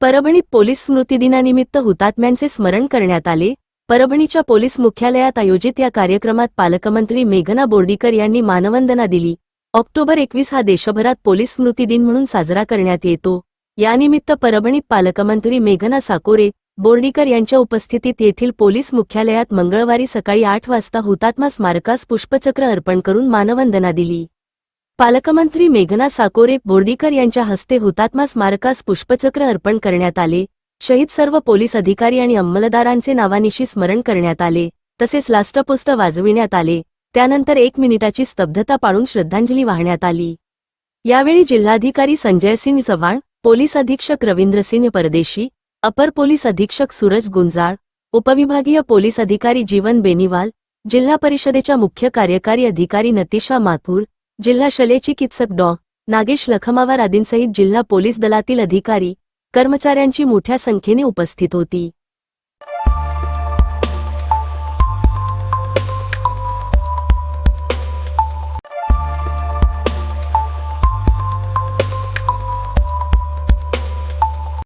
Parbhani police स्मृतिदिनानिमित्त हुतात्म्यांचे स्मरण करण्यात आले. परभणीच्या पोलीस मुख्यालयात आयोजित या कार्यक्रमात पालकमंत्री मेघना बोर्डीकर यांनी मानवंदना दिली. ऑक्टोबर एकवीस हा देशभरात पोलीस स्मृती दिन म्हणून साजरा करण्यात येतो. यानिमित्त परभणीत पालकमंत्री मेघना साकोरे बोर्डीकर यांच्या उपस्थितीत येथील पोलीस मुख्यालयात मंगळवारी सकाळी आठ वाजता हुतात्मा स्मारकास पुष्पचक्र अर्पण करून मानवंदना दिली. पालकमंत्री मेघना साकोरे बोर्डीकर यांच्या हस्ते हुतात्मा स्मारकास पुष्पचक्र अर्पण करण्यात आले. शहीद सर्व पोलीस अधिकारी आणि अंमलदारांचे नावानिशी स्मरण करण्यात आले. तसेच लास्टपोस्ट वाजविण्यात आले. त्यानंतर एक मिनिटाची स्तब्धता पाळून श्रद्धांजली वाहण्यात आली. यावेळी जिल्हाधिकारी संजय सिंग चव्हाण पोलीस अधीक्षक रवींद्रसिंह परदेशी अपर पोलीस अधीक्षक सूरज गुंजाळ उपविभागीय पोलीस अधिकारी जीवन बेनीवाल जिल्हा परिषदेच्या मुख्य कार्यकारी अधिकारी नतिशा माथूर जिल्हा शल्यचिकित्सक डॉ. नागेश लखमावार आदींसहित जिल्हा पोलीस दलातील अधिकारी कर्मचाऱ्यांची मोठ्या संख्येने उपस्थित होती.